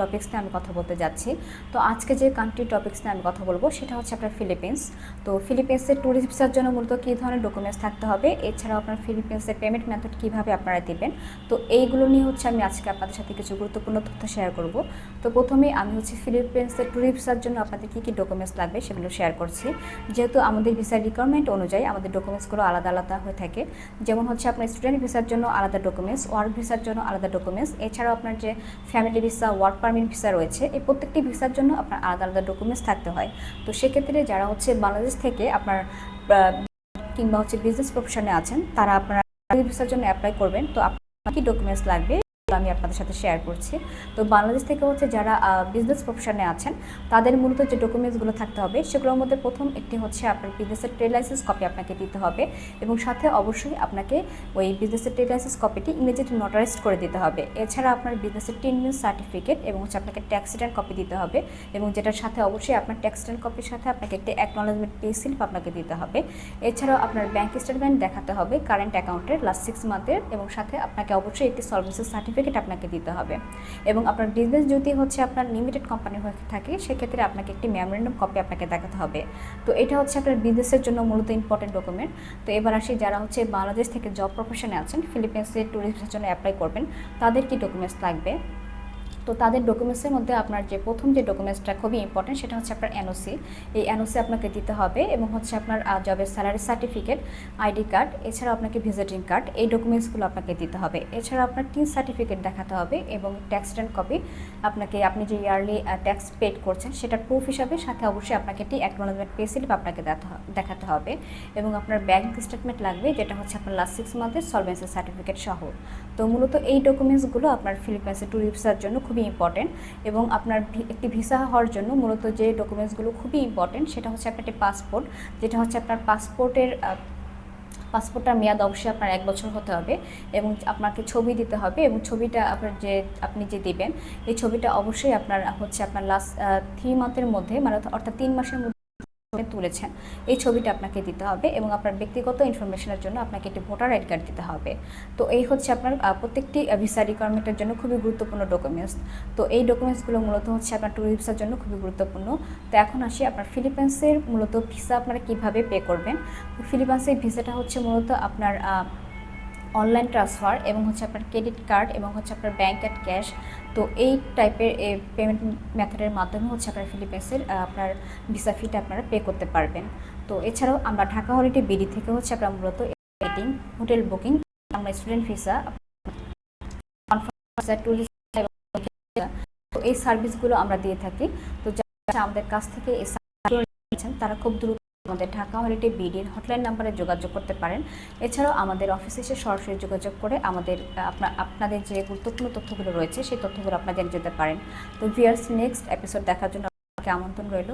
Topics নিয়ে আমি কথা বলতে যাচ্ছি। তো আজকে যে কান্ট্রি টপিক্স নিয়ে আমি কথা বলব, সেটা হচ্ছে আপনার ফিলিপিন্স তো ফিলিপিন্সের ট্যুরিস্ট ভিসার জন্য মূলত কী ধরনের ডকুমেন্টস থাকতে হবে? এছাড়াও আপনার ফিলিপিন্সের পেমেন্ট মেথড কীভাবে আপনারা দেবেন? তো এইগুলো নিয়ে হচ্ছে আমি আজকে আপনাদের সাথে কিছু গুরুত্বপূর্ণ তথ্য শেয়ার করব। তো প্রথমেই আমি হচ্ছে ফিলিপিন্সের ট্যুরিস্ট ভিসার জন্য আপনাদের কী কী ডকুমেন্টস লাগবে সেগুলো শেয়ার করছি। যেহেতু আমাদের ভিসার রিকোয়ারমেন্ট অনুযায়ী আমাদের ডকুমেন্টসগুলো আলাদা আলাদা হয়ে থাকে। যেমন হচ্ছে আপনার স্টুডেন্ট ভিসার জন্য আলাদা ডকুমেন্টস ওয়ার্ক ভিসার জন্য আলাদা ডকুমেন্টস এছাড়াও আপনার যে family visa work permit visa রয়েছে, এই প্রত্যেকটি ভিসার জন্য আপনার আলাদা আলাদা ডকুমেন্টস থাকতে হয়। তো সেক্ষেত্রে যারা হচ্ছে বাংলাদেশ থেকে আপনার কিংবা হচ্ছে বিজনেস প্রফেশনে আছেন, তারা আপনার ভিসার জন্য অ্যাপ্লাই করবেন। তো আপনার কী ডকুমেন্টস লাগবে? আমি আপনাদের সাথে শেয়ার করছি। তো বাংলাদেশ থেকে হচ্ছে যারা বিজনেস প্রফেশনে আছেন, তাদের মূলত যে ডকুমেন্টসগুলো থাকতে হবে, সেগুলোর মধ্যে প্রথম একটি হচ্ছে আপনার বিজনেসের ট্রেড লাইসেন্স কপি আপনাকে দিতে হবে এবং সাথে অবশ্যই আপনাকে ওই বিজনেসের ট্রেড লাইসেন্স কপিটি ইংরেজিতে নোটারাইজড করে দিতে হবে। এছাড়া আপনার বিজনেসের টেন সার্টিফিকেট এবং হচ্ছে আপনাকে ট্যাক্স রিটার্ন কপি দিতে হবে এবং যেটার সাথে অবশ্যই আপনার ট্যাক্স রিটার্ন কপির সাথে আপনাকে একটি অ্যাকনোলেজমেন্ট পে স্লিপ আপনাকে দিতে হবে। এছাড়াও আপনার ব্যাংক স্টেটমেন্ট দেখাতে হবে কারেন্ট অ্যাকাউন্টের লাস্ট সিক্স মান্থের এবং সাথে আপনাকে অবশ্যই একটি সলভেন্সি সার্টিফিকেট আপনাকে দিতে হবে। এবং আপনার বিজনেস যদি হচ্ছে আপনার লিমিটেড কোম্পানি হয়ে থাকে, সেক্ষেত্রে আপনাকে একটি মেমোরেন্ডাম কপি আপনাকে দেখাতে হবে। তো এটা হচ্ছে আপনার বিজনেসের জন্য মূলত ইম্পর্টেন্ট ডকুমেন্ট তো এবার আসি যারা হচ্ছে বাংলাদেশ থেকে জব প্রফেশনে আছেন ফিলিপিন্সের ট্যুরিস্টের জন্য অ্যাপ্লাই করবেন, তাদের কি ডকুমেন্টস লাগবে? তো তাদের ডকুমেন্টসের মধ্যে আপনার যে প্রথম যে ডকুমেন্টসটা খুবই ইম্পর্টেন্ট সেটা হচ্ছে আপনার এনওসি এই এনওসি আপনাকে দিতে হবে এবং হচ্ছে আপনার জবের স্যালারি সার্টিফিকেট আইডি কার্ড এছাড়া আপনাকে ভিজিটিং কার্ড এই ডকুমেন্টসগুলো আপনাকে দিতে হবে। এছাড়া আপনার টিন সার্টিফিকেট দেখাতে হবে এবং ট্যাক্স রিটার্ন কপি আপনাকে, আপনি যে ইয়ারলি ট্যাক্স পেড করছেন, সেটার প্রুফ হিসাবে সাথে অবশ্যই আপনাকে একটি অ্যাকনোলেজমেন্ট পে স্লিপ আপনাকে দেখাতে হবে এবং আপনার ব্যাংক স্টেটমেন্ট লাগবে, যেটা হচ্ছে আপনার লাস্ট সিক্স মান্থের সলভেন্সি সার্টিফিকেট সহ। তো মূলত এই ডকুমেন্টসগুলো আপনার ফিলিপাইন্সের ট্যুরিস্টার জন্য খুবই ইম্পর্টেন্ট এবং আপনার একটি ভিসা হওয়ার জন্য মূলত যে ডকুমেন্টসগুলো খুবই ইম্পর্টেন্ট সেটা হচ্ছে আপনার একটি পাসপোর্ট যেটা হচ্ছে আপনার পাসপোর্টের পাসপোর্টটার মেয়াদ অবশ্যই আপনার এক বছর হতে হবে এবং আপনাকে ছবি দিতে হবে এবং ছবিটা আপনার যে, আপনি যে দেবেন, এই ছবিটা অবশ্যই আপনার হচ্ছে আপনার লাস্ট থ্রি মান্থের মধ্যে মানে অর্থাৎ তিন মাসের মধ্যে তুলেছেন। এই ছবিটা আপনাকে দিতে হবে এবং আপনার ব্যক্তিগত ইনফরমেশনের জন্য আপনাকে একটি ভোটার আইডি কার্ড দিতে হবে। তো এই হচ্ছে আপনার প্রত্যেকটি ভিসা রিকোয়ারমেন্টের জন্য খুবই গুরুত্বপূর্ণ ডকুমেন্টস। তো এই ডকুমেন্টসগুলো মূলত হচ্ছে আপনার ট্যুরিস্ট ভিসার জন্য খুবই গুরুত্বপূর্ণ। তো এখন আসি আপনার ফিলিপাইন্সের মূলত ভিসা আপনারা কীভাবে পে করবেন? ফিলিপাইন্সের ভিসাটা হচ্ছে মূলত আপনার অনলাইন ট্রান্সফার এবং হচ্ছে আপনার ক্রেডিট কার্ড এবং হচ্ছে আপনার ব্যাংক অ্যাট ক্যাশ তো এই টাইপের পেমেন্ট মেথডের মাধ্যমে হচ্ছে আপনার ফিলিপাইন্সের আহ, আপনার ভিসা ফিটা আপনারা পে করতে পারবেন। তো এছাড়াও আমরা ঢাকা হলিডে বিডি থেকে হচ্ছে আমরা মূলত এটিং হোটেল বুকিং আমরা স্টুডেন্ট ভিসা তো এই সার্ভিসগুলো আমরা দিয়ে থাকি। তো যারা আমাদের কাছ থেকে এই তারা খুব দ্রুত আমাদের ঢাকা হলিডে বিডির হটলাইন নাম্বারে যোগাযোগ করতে পারেন। এছাড়াও আমাদের অফিসে এসে সরাসরি যোগাযোগ করে আমাদের আপনার আপনাদের যে গুরুত্বপূর্ণ তথ্যগুলো রয়েছে, সেই তথ্যগুলো আপনারা জেনে যেতে পারেন। তো ভিয়ার্স নেক্সট এপিসোড দেখার জন্য আপনাকে আমন্ত্রণ রইল।